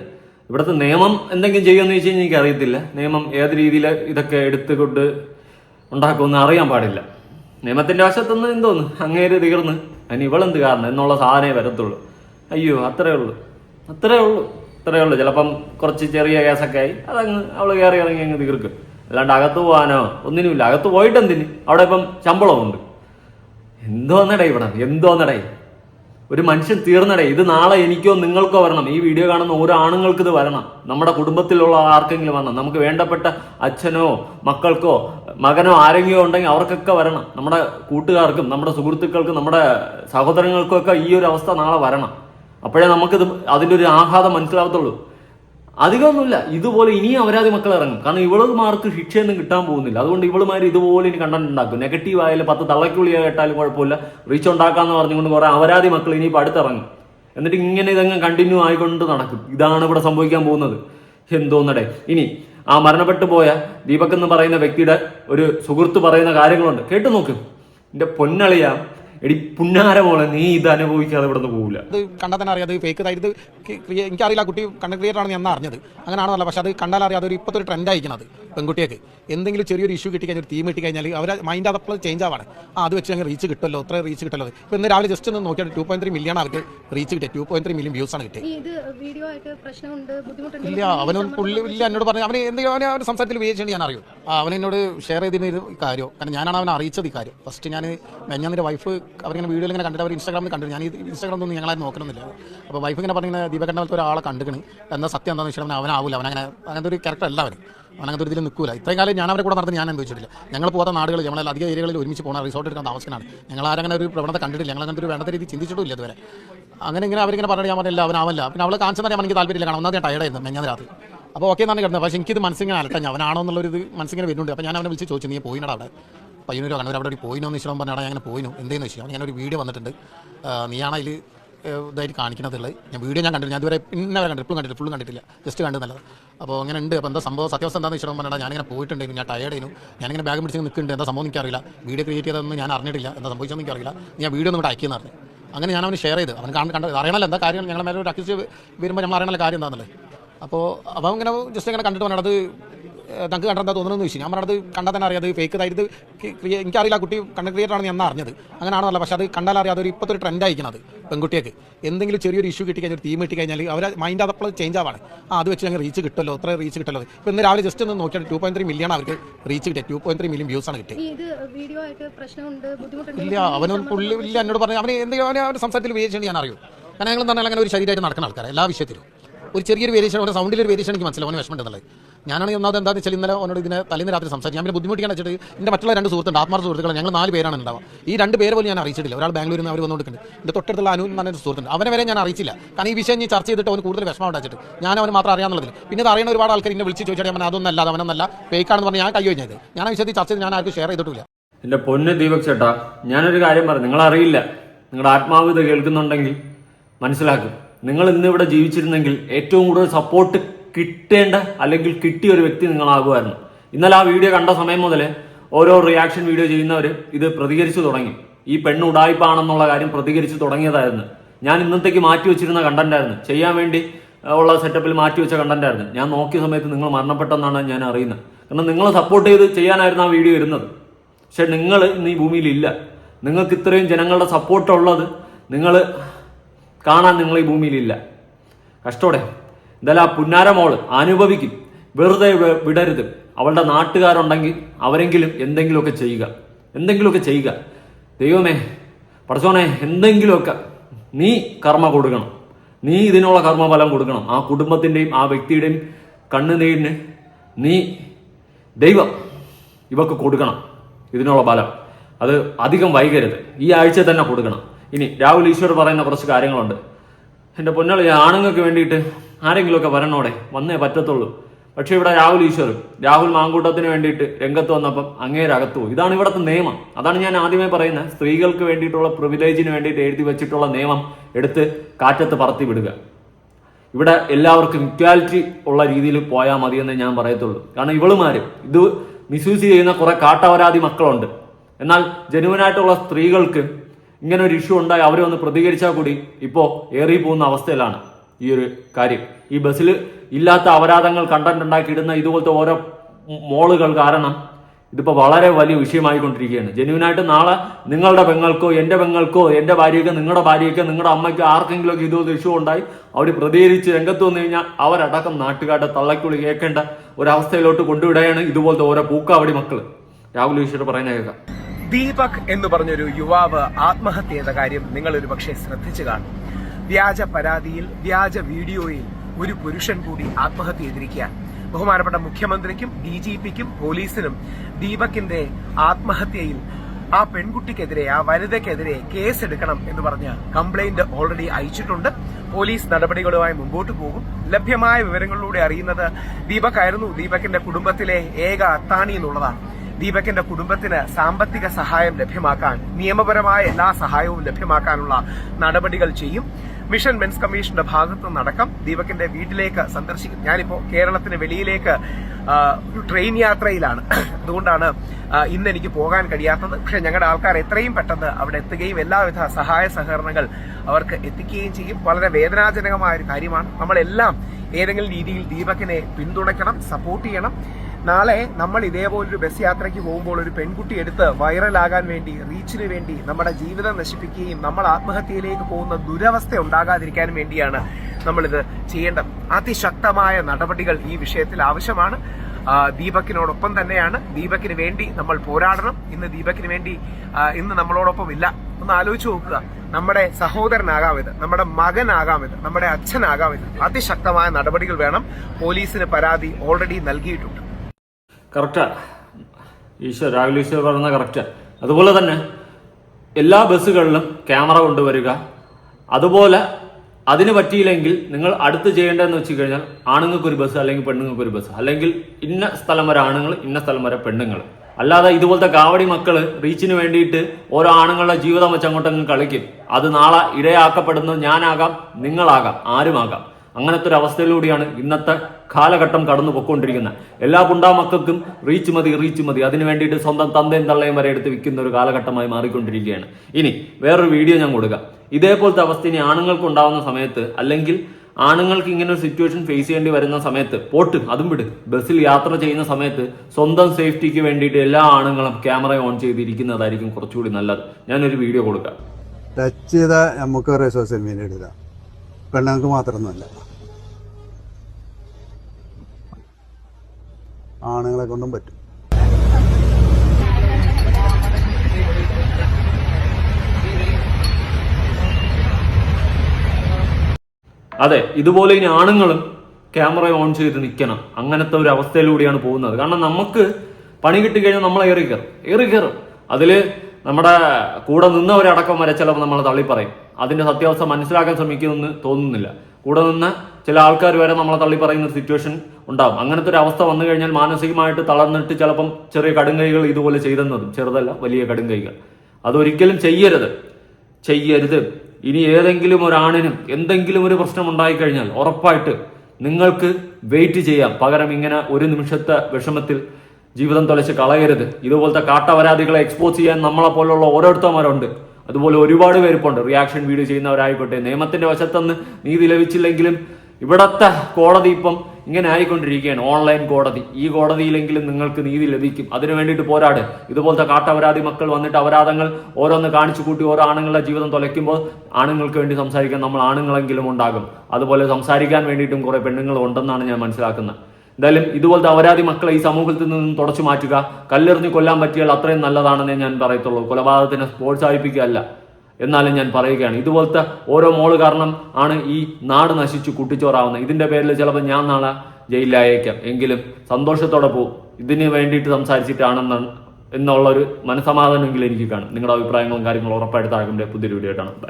ഇവിടുത്തെ നിയമം എന്തെങ്കിലും ചെയ്യുമെന്ന് ചോദിച്ചു കഴിഞ്ഞാൽ എനിക്ക് അറിയത്തില്ല നിയമം ഏത് രീതിയിൽ ഇതൊക്കെ എടുത്തുകൊണ്ട് ഉണ്ടാക്കുമെന്ന് അറിയാൻ പാടില്ല. നിയമത്തിന്റെ വശത്തുനിന്ന് എന്തോന്ന്? അങ്ങേര് തീർന്ന്. അതിന് ഇവളെന്ത് കാരണം? എന്നുള്ള സാധനമേ വരത്തുള്ളൂ. അയ്യോ അത്രേ ഉള്ളൂ. അത്രേ ഉള്ളൂ. അത്രേ ഉള്ളൂ. ചിലപ്പം കുറച്ച് ചെറിയ കേസൊക്കെ ആയി അതങ്ങ് അവൾ കയറി ഇറങ്ങി അങ്ങ് തീർക്കും. അല്ലാണ്ട് അകത്ത് പോകാനോ ഒന്നിനുമില്ല. അകത്ത് പോയിട്ട് എന്തിന് അവിടെ ഇപ്പം ശമ്പളമുണ്ട് എന്തോന്നടേ ഇവിടെ? എന്തോന്നടേ? ഒരു മനുഷ്യൻ തീർന്നടേ. ഇത് നാളെ എനിക്കോ നിങ്ങൾക്കോ വരണം. ഈ വീഡിയോ കാണുന്ന ഓരോ ആണുങ്ങൾക്ക് ഇത് വരണം. നമ്മുടെ കുടുംബത്തിലുള്ള ആർക്കെങ്കിലും വരണം. നമുക്ക് വേണ്ടപ്പെട്ട അച്ഛനോ മക്കൾക്കോ മകനോ ആരെങ്കിലും ഉണ്ടെങ്കിൽ അവർക്കൊക്കെ വരണം. നമ്മുടെ കൂട്ടുകാർക്കും നമ്മുടെ സുഹൃത്തുക്കൾക്കും നമ്മുടെ സഹോദരങ്ങൾക്കും ഒക്കെ ഈ ഒരു അവസ്ഥ നാളെ വരണം. അപ്പോഴേ നമുക്കിത് അതിന്റെ ഒരു ആഘാതം മനസ്സിലാവത്തുള്ളൂ. അധികമൊന്നുമില്ല. ഇതുപോലെ ഇനിയും അവരാതി മക്കൾ ഇറങ്ങും കാരണം ഇവളുമാർക്ക് ശിക്ഷയൊന്നും കിട്ടാൻ പോകുന്നില്ല. അതുകൊണ്ട് ഇവളുമാർ ഇതുപോലെ ഇനി കണ്ടന്റ് ഉണ്ടാക്കും. നെഗറ്റീവ് ആയാലും പത്ത് തള്ളക്കുള്ളി കേട്ടാലും കുഴപ്പമില്ല. റീച്ച് ഉണ്ടാക്കാന്ന് പറഞ്ഞുകൊണ്ട് കുറെ അവരാതി മക്കൾ ഇനി അടുത്തിറങ്ങും. എന്നിട്ട് ഇങ്ങനെ ഇതങ്ങ് കണ്ടിന്യൂ ആയിക്കൊണ്ട് നടക്കും. ഇതാണ് ഇവിടെ സംഭവിക്കാൻ പോകുന്നത്. എന്തോന്നടേ. ഇനി ആ മരണപ്പെട്ടു പോയ ദീപക് എന്ന് പറയുന്ന വ്യക്തിയുടെ ഒരു സുഹൃത്ത് പറയുന്ന കാര്യങ്ങളുണ്ട്. കേട്ടു നോക്ക്. എന്റെ പൊന്നളിയ എടി പുന്നാര മോളെ നീ ഇത് അനുഭവിക്കാതെ ഇവിടെ നിന്ന് പോകില്ല അത് കണ്ടാൽ തന്നെ അറിയാം അത് ഫേക്ക് ഇത് ക്രിയ- എനിക്കറിയില്ല കുട്ടി കണ്ടന്റ് ക്രിയേറ്റർ ആണ് ഞാൻ അറിഞ്ഞത്. അങ്ങനെയാണെന്നല്ല പക്ഷെ അത് കണ്ടാൽ അറിയാം അതൊരു ഇപ്പോഴത്തെ ഒരു ട്രെൻഡ് അയക്കുന്നത് പെൺകുട്ടിയൊക്കെ എന്തെങ്കിലും ചെറിയൊരു ഇഷ്യൂ കിട്ടി കഴിഞ്ഞാൽ ഒരു തീം ഇട്ട് കഴിഞ്ഞാൽ അവർ മൈൻഡ് അതപ്പോൾ ചേഞ്ച് ആവാണ്. ആ അത് വെച്ച് അങ്ങ് റീച്ച് കിട്ടുമല്ലോ അത്ര റീച്ച് കിട്ടുമല്ലോ ഇപ്പോൾ ഇന്ന് രാവിലെ ജസ്റ്റ് ഒന്ന് നോക്കിയാൽ ടു പോയിന്റ് ത്രീ മില്യൺ അവർക്ക് റീച്ച് കിട്ടിയത്. Two point three million views ആണ് കിട്ടിയത്. ഈ വീഡിയോ ആയിട്ട് പ്രശ്നമുണ്ട് ബുദ്ധിമുട്ടുണ്ട് ഇല്ല അവനും പുള്ളി ഇല്ല എന്നോട് പറഞ്ഞു അവന് എന്തെങ്കിലും അവനെ അവന്റെ സംസാരത്തിൽ വിജയിച്ചേണ്ടി ഞാൻ അറിയും. അവനെന്നോട് അവൻ എന്നോട് ഷെയർ ചെയ്തിരുന്ന ഒരു കാര്യം കാരണം ഞാനാണ് അവനെ അറിയിച്ചത് ഈ കാര്യം. ഫസ്റ്റ് ഞാൻ മെഞ്ഞാന്റെ വൈഫ് അവരിങ്ങനെ വീഡിയോയിൽ ഇങ്ങനെ കണ്ടിട്ട് അവർ ഇൻസ്റ്റാഗ്രാമിൽ കണ്ടു ഞാൻ ഈ ഇൻസ്റ്റാഗ്രാം ഒന്നും ഞങ്ങളാരും നോക്കണമെന്നില്ല അപ്പോൾ വൈഫ് ഇങ്ങനെ പറഞ്ഞിങ്ങനെ ദീപകണ്ഠ പോലത്തെ ഒരാളെ കണ്ടുകണ് എന്താ സത്യം എന്താണെന്ന് വെച്ചാൽ അവനാവില്ല അവനങ്ങനെ അങ്ങനത്തെ ഒരു ക്യാരക്ടർ അല്ല അവൻ അവനങ്ങനത്തെ ഒരു ഇതിൽ നിൽക്കില്ല ഇത്രയും കാലം ഞാൻ അവരെ കൂടെ നടത്തി ഞാൻ അനുഭവിച്ചിട്ടില്ല ഞങ്ങൾ പോകാത്ത നാടുകൾ ഞങ്ങൾ അധിക ഏരിയകളിൽ ഒരുമിച്ച് പോകുന്ന റിസോർട്ട് എടുക്കാൻ താമസിക്കാനാണ് ഞങ്ങൾ ആരങ്ങനെ ഒരു പ്രവണത കണ്ടിട്ടില്ല. ഞങ്ങൾ അങ്ങനത്തെ ഒരു വേണ്ട രീതി ചിന്തിച്ചിട്ടില്ല ഇതുവരെ. അങ്ങനെ ഇങ്ങനെ അവരിങ്ങനെ പറഞ്ഞിട്ട് ഞാൻ പറഞ്ഞില്ല അവനാവല്ല പിന്നെ അവളെ കാണിച്ചു തന്നെ എനിക്ക് താല്പര്യമില്ല. കാരണം ഒന്നാമത്തെ ടയർഡായിരുന്നു മെഞ്ഞാൻ രാത്രി. അപ്പോൾ ഓക്കെ എന്നാണ് കിടന്നത് പക്ഷേ എനിക്കിത് മനസ്സിങ്ങനെ അലട്ടാൻ അവനാണോ എന്നുള്ളൊരു ഇത് മനസ്സിങ്ങനെ വരുന്നുണ്ട്. അപ്പോൾ ഞാൻ അവനെ വിളിച്ച് ചോദിച്ചു നീ പോയിനടാ അവിടെ? പയ്യന്നൂരോ കണ്ണൂർ അവിടെ ഒരു പോയിനോ എന്ന് വെച്ചാൽ പറഞ്ഞാൽ ഞാൻ പോയിനു. എന്തെന്ന് വെച്ചാൽ ഞാൻ ഒരു വീഡിയോ വന്നിട്ടുണ്ട്. നീയാണ് അതിൽ ഇതായിട്ട് കാണിക്കണതുള്ളത്. ഞാൻ വീഡിയോ ഞാൻ കണ്ടില്ല ഞാൻ ഇതുവരെ പിന്നെ വരെ കണ്ടില്ല ഇപ്പോഴും കണ്ടില്ല ഫുള്ളും കണ്ടിട്ടില്ല. ജസ്റ്റ് കണ്ടു നല്ലത്. അപ്പോൾ അങ്ങനെ ഉണ്ട്. അപ്പോൾ എന്താ സംഭവം? സത്യാവസ്ഥ എന്താണെന്ന് വെച്ചാൽ പറഞ്ഞാൽ ഞാനിങ്ങനെ പോയിട്ടുണ്ടായിരുന്നു. ഞാൻ ടയർഡായിരുന്നു ഞാനിങ്ങനെ ബാഗ് പിടിച്ച് നിൽക്കുന്നുണ്ട്. എന്താ സംഭവം എനിക്കറിയില്ല. വീഡിയോ ക്രിയേറ്റ് ചെയ്തതൊന്നും ഞാൻ അറിഞ്ഞിട്ടില്ല. എന്താ സംഭവിച്ചതെന്ന് എനിക്കറിയില്ല. ഞാൻ വീഡിയോ ഒന്നും അയക്കിയെന്ന് പറഞ്ഞു. അങ്ങനെ ഞാൻ അവന് ഷെയർ ചെയ്ത്. അവൻ കണ്ട് അറിയണമല്ലോ എന്താ കാര്യം? ഞങ്ങളെ മേലെ ഒരു അക്യൂസ് വരുമ്പോൾ നമ്മൾ അറിയണമല്ലോ കാര്യം എന്താണെന്നല്ലേ അപ്പോൾ അവൻ ഇങ്ങനെ ജസ്റ്റ് ഇങ്ങനെ കണ്ടിട്ട് പറഞ്ഞത് നമുക്ക് കണ്ടെന്താ തോന്നുന്നു ചോദിച്ചു. ഞാൻ പറഞ്ഞത് കണ്ടാൽ തന്നെ അറിയാം. അത് ഫേക്ക് ഇതായത് എനിക്കറിയില്ല കുട്ടി കണ്ടന്റ് ക്രിയേറ്റർ ആണെന്ന് ഞാൻ അറിഞ്ഞത്. അങ്ങനെയാണെന്നല്ല പക്ഷേ അത് കണ്ടാൽ അറിയാതെ ഒരു ഇപ്പോഴത്തെ ഒരു ട്രെൻഡ് അയക്കുന്നത് പെൺകുട്ടിയൊക്കെ എന്തെങ്കിലും ചെറിയൊരു ഇഷ്യൂ കിട്ടി കഴിഞ്ഞാൽ തീം ഇട്ട് കഴിഞ്ഞാൽ അവരെ മൈൻഡ് അതപ്പോൾ ചേഞ്ച് ആവാണ്. ആ അത് വെച്ച് ഞങ്ങൾ റീച്ച് കിട്ടുമല്ലോ അത്ര റീച്ച് കിട്ടല്ലോ ഇപ്പോൾ ഇന്ന് രാവിലെ ജസ്റ്റ് ഒന്ന് നോക്കിയാൽ ടു പോയിന്റ് ത്രീ മില്യൺ അവർക്ക് റീച്ച് കിട്ടിയത് two point three million views ആണ് കിട്ടിയത് ഇല്ല അവനൊന്നും പുള്ളി ഇല്ല എന്നോട് പറഞ്ഞു. അവന് എന്തെങ്കിലും അവന് അവന്റെ സംസാരത്തിൽ വേരിയേഷൻ ഞാൻ അറിയൂ. കാരണം ഞങ്ങൾ തന്നെ അങ്ങനെ ഒരു ശരീരമായിട്ട് നടക്കുന്ന ആൾക്കാരെ എല്ലാ വിഷയത്തിലും. ഒരു ചെറിയൊരു വേരിയേഷൻ അവന്റെ സൗണ്ടിലൊരു വേരിയേഷൻ എനിക്ക് മനസ്സിലാവും അവന് വിഷമം എന്നുള്ളത് ഞാനാണ് ഒന്നാമത് എന്താണെന്ന് വെച്ചാൽ ഇന്നലെ അവനോട് ഇതിനെ തലേന്ന് രാത്രി സംസാരിച്ചു. ഞാൻ പിന്നെ ബുദ്ധിമുട്ടിക്കാൻ വെച്ചിട്ട് എന്റെ മറ്റുള്ള രണ്ട് സുഹൃത്തുണ്ട് ആത്മാർത്ഥ സുഹൃത്തുക്കൾ ഞങ്ങൾ നാല് പേരാണ് ഉണ്ടാവുക. ഈ രണ്ട് പേര് പോലും ഞാൻ അറിയിച്ചിട്ടില്ല. ഒരാൾ ബാംഗ്ലൂരിൽ നിന്ന് അവർ വന്നുകൊണ്ടിരിക്കുന്നത് എന്റെ തൊട്ടടുത്തുള്ള അനു എന്ന് പറഞ്ഞൊരു സുഹൃത്തുണ്ട്. അവനെ വരെ ഞാൻ അറിയിച്ചില്ല. കാരണം ഈ വിഷയം ഞാൻ ചർച്ച ചെയ്തിട്ട് അവന് കൂടുതൽ വിഷമം ഉണ്ടാച്ചിട്ട് ഞാൻ അവന് മാത്രം അറിയാമെന്നുള്ളതിൽ പിന്നെ അറിയുന്ന ഒരുപാട് ആൾക്കാർ എന്നെ വിളിച്ച് ചോദിച്ചാൽ ഞാൻ അതൊന്നല്ല അവനൊന്നല്ല. ഫേക്കാണെന്ന് പറഞ്ഞ് ഞാൻ കൈ ഞാൻ ആ വിഷയത്തിൽ ചർച്ച ചെയ്ത് ഞാൻ ആർക്കും ഷെയർ ചെയ്തിട്ടില്ല. എന്റെ പൊന്ന് ദീപക് ചേട്ടാ ഞാനൊരു കാര്യം പറഞ്ഞു നിങ്ങൾ അറിയില്ല. നിങ്ങളുടെ ആത്മാവ് ഇത് കേൾക്കുന്നുണ്ടെങ്കിൽ മനസ്സിലാക്കും. നിങ്ങൾ ഇന്നിവിടെ ജീവിച്ചിരുന്നെങ്കിൽ ഏറ്റവും കൂടുതൽ സപ്പോർട്ട് കിട്ടേണ്ട അല്ലെങ്കിൽ കിട്ടിയ ഒരു വ്യക്തി നിങ്ങളാകുമായിരുന്നു. ഇന്നലെ ആ വീഡിയോ കണ്ട സമയം മുതൽ ഓരോ റിയാക്ഷൻ വീഡിയോ ചെയ്യുന്നവർ ഇത് പ്രതികരിച്ചു തുടങ്ങി. ഈ പെണ്ണ് ഉടായ്പാണെന്നുള്ള കാര്യം പ്രതികരിച്ചു തുടങ്ങിയതായിരുന്നു. ഞാൻ ഇന്നത്തേക്ക് മാറ്റി വെച്ചിരുന്ന കണ്ടന്റായിരുന്നു. ചെയ്യാൻ വേണ്ടി ഉള്ള സെറ്റപ്പിൽ മാറ്റി വെച്ച കണ്ടന്റായിരുന്നു. ഞാൻ നോക്കിയ സമയത്ത് നിങ്ങൾ മരണപ്പെട്ടെന്നാണ് ഞാൻ അറിയുന്നത്. കാരണം നിങ്ങൾ സപ്പോർട്ട് ചെയ്ത് ചെയ്യാനായിരുന്നു ആ വീഡിയോ ഇരുന്നത് പക്ഷെ നിങ്ങൾ ഇന്ന് ഈ ഭൂമിയിൽ ഇല്ല നിങ്ങൾക്ക് ഇത്രയും ജനങ്ങളുടെ സപ്പോർട്ട് ഉള്ളത് നിങ്ങൾ കാണാൻ നിങ്ങൾ ഈ ഭൂമിയിലില്ല. കഷ്ടോടെ. എന്തായാലും ആ അനുഭവിക്കും. വെറുതെ വിടരുത്. അവളുടെ നാട്ടുകാരുണ്ടെങ്കിൽ അവരെങ്കിലും എന്തെങ്കിലുമൊക്കെ ചെയ്യുക. എന്തെങ്കിലുമൊക്കെ ചെയ്യുക. ദൈവമേ പടച്ചോനെ എന്തെങ്കിലുമൊക്കെ നീ കർമ്മ കൊടുക്കണം. നീ ഇതിനുള്ള കർമ്മഫലം കൊടുക്കണം. ആ കുടുംബത്തിന്റെയും ആ വ്യക്തിയുടെയും കണ്ണുനീരിന് നീ ദൈവം ഇവക്ക് കൊടുക്കണം. ഇതിനുള്ള ഫലം. അത് അധികം വൈകരുത്. ഈ ആഴ്ച തന്നെ കൊടുക്കണം. ഇനി രാഹുൽ ഈശ്വർ പറയുന്ന കുറച്ച് കാര്യങ്ങളുണ്ട്. എന്റെ പൊന്നളി ആണുങ്ങൾക്ക് വേണ്ടിയിട്ട് ആരെങ്കിലുമൊക്കെ വരണോടെ? വന്നേ പറ്റത്തുള്ളൂ. പക്ഷെ ഇവിടെ രാഹുൽ ഈശ്വർ രാഹുൽ മാങ്കൂട്ടത്തിന് വേണ്ടിയിട്ട് രംഗത്ത് വന്നപ്പം അങ്ങേരകത്തു പോകും ഇതാണ് ഇവിടുത്തെ നിയമം. അതാണ് ഞാൻ ആദ്യമേ പറയുന്നത്. സ്ത്രീകൾക്ക് വേണ്ടിയിട്ടുള്ള പ്രിവിലേജിന് വേണ്ടിയിട്ട് എഴുതി വെച്ചിട്ടുള്ള നിയമം എടുത്ത് കാറ്റത്ത് പറത്തി വിടുക. ഇവിടെ എല്ലാവർക്കും ഇക്വാലിറ്റി ഉള്ള രീതിയിൽ പോയാൽ മതിയെന്ന് ഞാൻ പറയത്തുള്ളൂ. കാരണം ഇവളുമാരും ഇത് മിസ്യൂസ് ചെയ്യുന്ന കുറെ കാട്ടവരാതി മക്കളുണ്ട്. എന്നാൽ ജനുവനായിട്ടുള്ള സ്ത്രീകൾക്ക് ഇങ്ങനെ ഒരു ഇഷ്യൂ ഉണ്ടായി അവരെ ഒന്ന് പ്രതികരിച്ചാൽ കൂടി ഇപ്പോൾ ഏറി പോകുന്ന അവസ്ഥയിലാണ്. ഈ ഒരു കാര്യം. ഈ ബസ്സിൽ ഇല്ലാത്ത അപരാധങ്ങൾ കണ്ടന്റ് ഉണ്ടാക്കിയിടുന്ന ഇതുപോലത്തെ ഓരോ മോളുകൾ കാരണം ഇതിപ്പോ വളരെ വലിയ വിഷയമായിക്കൊണ്ടിരിക്കുകയാണ്. ജെന്യൂനായിട്ട് നാളെ നിങ്ങളുടെ പെങ്ങൾക്കോ എന്റെ പെങ്ങൾക്കോ എന്റെ ഭാര്യയ്ക്കോ നിങ്ങളുടെ ഭാര്യയ്ക്കോ നിങ്ങളുടെ അമ്മയ്ക്കോ ആർക്കെങ്കിലും ഒക്കെ ഇതുപോലെ ഇഷ്യൂ ഉണ്ടായി അവർ പ്രതികരിച്ച് രംഗത്ത് വന്നു കഴിഞ്ഞാൽ അവരടക്കം നാട്ടുകാരുടെ തള്ളക്കുളി കേൾക്കേണ്ട ഒരവസ്ഥയിലോട്ട് കൊണ്ടുവിടുകയാണ് ഇതുപോലത്തെ ഓരോ പൂക്കാവടി മക്കൾ. രാഹുൽ ഈശ്വർ പറയുന്ന കേൾക്കാം. ദീപക് എന്ന് പറഞ്ഞൊരു യുവാവ് ആത്മഹത്യ ചെയ്ത കാര്യം നിങ്ങൾ പക്ഷേ ശ്രദ്ധിച്ചു കാണും. വ്യാജ പരാതിയിൽ വ്യാജ വീഡിയോയിൽ ഒരു പുരുഷൻ കൂടി ആത്മഹത്യ ചെയ്തിരിക്കുകയാണ് ബഹുമാനപ്പെട്ട മുഖ്യമന്ത്രിക്കും ഡി ജി പിക്കും പോലീസിനും ദീപകിന്റെ ആത്മഹത്യയിൽ ആ പെൺകുട്ടിക്കെതിരെ ആ വനിതയ്ക്കെതിരെ കേസ് എടുക്കണം എന്ന് പറഞ്ഞ് കംപ്ലൈന്റ് ഓൾറെഡി അയച്ചിട്ടുണ്ട്. പോലീസ് നടപടികളുമായി മുമ്പോട്ട് പോകും. ലഭ്യമായ വിവരങ്ങളിലൂടെ അറിയുന്നത് ദീപക് ആയിരുന്നു. ദീപകിന്റെ കുടുംബത്തിലെ ഏക അത്താണി എന്നുള്ളതാണ്. ദീപകിന്റെ കുടുംബത്തിന് സാമ്പത്തിക സഹായം ലഭ്യമാക്കാൻ നിയമപരമായ എല്ലാ സഹായവും ലഭ്യമാക്കാനുള്ള നടപടികൾ ചെയ്യും. മിഷൻ മെൻസ് കമ്മീഷന്റെ ഭാഗത്തു നിന്നടക്കം ദീപകിന്റെ വീട്ടിലേക്ക് സന്ദർശിക്കും. ഞാനിപ്പോ കേരളത്തിന് വെളിയിലേക്ക് ട്രെയിൻ യാത്രയിലാണ്. അതുകൊണ്ടാണ് ഇന്ന് എനിക്ക് പോകാൻ കഴിയാത്തത്. പക്ഷെ ഞങ്ങളുടെ ആൾക്കാർ എത്രയും പെട്ടെന്ന് അവിടെ എത്തുകയും എല്ലാവിധ സഹായ സഹകരണങ്ങൾ അവർക്ക് എത്തിക്കുകയും ചെയ്യും. വളരെ വേദനാജനകമായ ഒരു കാര്യമാണ്. നമ്മളെല്ലാം ഏതെങ്കിലും രീതിയിൽ ദീപകിനെ പിന്തുണയ്ക്കണം സപ്പോർട്ട് ചെയ്യണം. നാളെ നമ്മൾ ഇതേപോലൊരു ബസ് യാത്രയ്ക്ക് പോകുമ്പോൾ ഒരു പെൺകുട്ടി എടുത്ത് വൈറലാകാൻ വേണ്ടി റീച്ചിന് വേണ്ടി നമ്മുടെ ജീവിതം നശിപ്പിക്കുകയും നമ്മൾ ആത്മഹത്യയിലേക്ക് പോകുന്ന ദുരവസ്ഥ ഉണ്ടാകാതിരിക്കാൻ വേണ്ടിയാണ് നമ്മളിത് ചെയ്യേണ്ടത്. അതിശക്തമായ നടപടികൾ ഈ വിഷയത്തിൽ ആവശ്യമാണ്. ദീപക്കിനോടൊപ്പം തന്നെയാണ്. ദീപക്കിന് വേണ്ടി നമ്മൾ പോരാടണം. ഇന്ന് ദീപക്കിന് വേണ്ടി ഇന്ന് നമ്മളോടൊപ്പം ഇല്ല ഒന്ന് ആലോചിച്ച് നോക്കുക. നമ്മുടെ സഹോദരനാകാം ഇത്. നമ്മുടെ മകനാകാം ഇത്. നമ്മുടെ അച്ഛനാകാം ഇത്. അതിശക്തമായ നടപടികൾ വേണം. പോലീസിന് പരാതി ഓൾറെഡി നൽകിയിട്ടുണ്ട്. കറക്റ്റാ. ഈശോ രാഹുൽ ഈശോ പറയുന്ന കറക്റ്റാണ് അതുപോലെ തന്നെ എല്ലാ ബസ്സുകളിലും ക്യാമറ കൊണ്ടുവരിക. അതുപോലെ അതിന് പറ്റിയില്ലെങ്കിൽ നിങ്ങൾ അടുത്ത് ചെയ്യേണ്ടതെന്ന് വെച്ച് കഴിഞ്ഞാൽ ആണുങ്ങൾക്ക് ഒരു ബസ് അല്ലെങ്കിൽ പെണ്ണുങ്ങൾക്ക് ഒരു ബസ് അല്ലെങ്കിൽ ഇന്ന സ്ഥലം വരെ ആണുങ്ങൾ ഇന്ന സ്ഥലം വരെ പെണ്ണുങ്ങൾ. അല്ലാതെ ഇതുപോലത്തെ കാവടി മക്കൾ റീച്ചിന് വേണ്ടിയിട്ട് ഓരോ ആണുങ്ങളുടെ ജീവിതം വെച്ച് അങ്ങോട്ടങ്ങ് കളിക്കും. അത് നാളെ ഇരയാക്കപ്പെടുന്നത് ഞാനാകാം നിങ്ങളാകാം ആരുമാകാം. അങ്ങനത്തെ ഒരു അവസ്ഥയിലൂടെയാണ് ഇന്നത്തെ കാലഘട്ടം കടന്നു പൊയ്ക്കൊണ്ടിരിക്കുന്നത് എല്ലാ പുണ്ടാ മക്കൾക്കും റീച്ച് മതി റീച്ച് മതി. അതിന് വേണ്ടിയിട്ട് സ്വന്തം തന്തയും തള്ളയും വരെ എടുത്ത് വിൽക്കുന്ന ഒരു കാലഘട്ടമായി മാറിക്കൊണ്ടിരിക്കുകയാണ്. ഇനി വേറൊരു വീഡിയോ ഞാൻ കൊടുക്കാം. ഇതേപോലത്തെ അവസ്ഥ ഇനി ആണുങ്ങൾക്ക് ഉണ്ടാവുന്ന സമയത്ത് അല്ലെങ്കിൽ ആണുങ്ങൾക്ക് ഇങ്ങനെ ഒരു സിറ്റുവേഷൻ ഫേസ് ചെയ്യേണ്ടി വരുന്ന സമയത്ത് പോട്ട് അതും വിട്. ബസ്സിൽ യാത്ര ചെയ്യുന്ന സമയത്ത് സ്വന്തം സേഫ്റ്റിക്ക് വേണ്ടിയിട്ട് എല്ലാ ആണുങ്ങളും ക്യാമറ ഓൺ ചെയ്തിരിക്കുന്നതായിരിക്കും കുറച്ചുകൂടി നല്ലത്. ഞാനൊരു വീഡിയോ കൊടുക്കാം. ടച്ച് ചെയ്താൽ നമുക്ക് സോഷ്യൽ മീഡിയ എടുക്കാം. പെണ്ണുങ്ങൾക്ക് മാത്രമൊന്നുമല്ല. ആണുങ്ങളെ കൊണ്ടും പറ്റും. അതെ ഇതുപോലെ ഇനി ആണുങ്ങളും ക്യാമറ ഓൺ ചെയ്ത് നിൽക്കണം. അങ്ങനത്തെ ഒരു അവസ്ഥയിലൂടെയാണ് പോകുന്നത്. കാരണം നമുക്ക് പണി കിട്ടിക്കഴിഞ്ഞാൽ നമ്മൾ ഏറി കയറും ഏറി കയറും അതിൽ നമ്മുടെ കൂടെ നിന്നവരടക്കം വരെ ചിലപ്പോൾ നമ്മൾ തള്ളി പറയും. അതിന്റെ സത്യാവസ്ഥ മനസ്സിലാക്കാൻ ശ്രമിക്കുമെന്ന് തോന്നുന്നില്ല. കൂടെ നിന്ന് ചില ആൾക്കാർ വരെ നമ്മളെ തള്ളി പറയുന്ന സിറ്റുവേഷൻ ഉണ്ടാകും അങ്ങനത്തെ ഒരു അവസ്ഥ വന്നു കഴിഞ്ഞാൽ മാനസികമായിട്ട് തളർന്നിട്ട് ചിലപ്പം ചെറിയ കടുങ്കൈകൾ ഇതുപോലെ ചെയ്തെന്നതും ചെറുതല്ല വലിയ കടുങ്കൈകൾ അതൊരിക്കലും ചെയ്യരുത്. ചെയ്യരുത്. ഇനി ഏതെങ്കിലും ഒരാണിനും എന്തെങ്കിലും ഒരു പ്രശ്നം ഉണ്ടായിക്കഴിഞ്ഞാൽ ഉറപ്പായിട്ട് നിങ്ങൾക്ക് വെയിറ്റ് ചെയ്യാം. പകരം ഇങ്ങനെ ഒരു നിമിഷത്തെ വിഷമത്തിൽ ജീവിതം തൊലച്ച് കളയരുത്. ഇതുപോലത്തെ കാട്ടവരാധികളെ എക്സ്പോസ് ചെയ്യാൻ നമ്മളെ പോലുള്ള ഓരോരുത്തന്മാരുണ്ട്. അതുപോലെ ഒരുപാട് പേരിപ്പുണ്ട്. റിയാക്ഷൻ വീഡിയോ ചെയ്യുന്നവരായിക്കോട്ടെ നിയമത്തിന്റെ വശത്തുനിന്ന് നീതി ലഭിച്ചില്ലെങ്കിലും ഇവിടത്തെ കോടതി ഇപ്പം ഇങ്ങനെ ആയിക്കൊണ്ടിരിക്കുകയാണ്. ഓൺലൈൻ കോടതി. ഈ കോടതിയിലെങ്കിലും നിങ്ങൾക്ക് നീതി ലഭിക്കും. അതിനു വേണ്ടിയിട്ട് പോരാട്. ഇതുപോലത്തെ കാട്ടപരാധി മക്കൾ വന്നിട്ട് അപരാധങ്ങൾ ഓരോന്ന് കാണിച്ചു കൂട്ടി ഓരോ ആണുങ്ങളുടെ ജീവിതം തുലയ്ക്കുമ്പോൾ ആണുങ്ങൾക്ക് വേണ്ടി സംസാരിക്കാൻ നമ്മൾ ആണുങ്ങളെങ്കിലും ഉണ്ടാകും. അതുപോലെ സംസാരിക്കാൻ വേണ്ടിയിട്ടും കുറേ പെണ്ണുങ്ങൾ ഉണ്ടെന്നാണ് ഞാൻ മനസ്സിലാക്കുന്നത്. എന്തായാലും ഇതുപോലത്തെ അപരാധി മക്കളെ ഈ സമൂഹത്തിൽ നിന്നും തുടച്ചു മാറ്റുക. കല്ലെറിഞ്ഞ് കൊല്ലാൻ പറ്റിയാൽ അത്രയും നല്ലതാണെന്നേ ഞാൻ പറയത്തുള്ളൂ. കൊലപാതകത്തിനെ പ്രോത്സാഹിപ്പിക്കുകയല്ല. എന്നാലും ഞാൻ പറയുകയാണ് ഇതുപോലത്തെ ഓരോ മോൾ കാരണം ആണ് ഈ നാട് നശിച്ചു കുട്ടിച്ചോറാവുന്നത്. ഇതിന്റെ പേരിൽ ചിലപ്പോൾ ഞാൻ നാളെ ജയിലിലായേക്കാം. എങ്കിലും സന്തോഷത്തോടെ പോകും ഇതിന് വേണ്ടിയിട്ട് സംസാരിച്ചിട്ടാണെന്ന് എന്നുള്ളൊരു മനസമാധാനമെങ്കിലും എനിക്ക് കാണും. നിങ്ങളുടെ അഭിപ്രായങ്ങളും കാര്യങ്ങളും ഉറപ്പായിട്ട് താഴെ പുതിയൊരു വീഡിയോ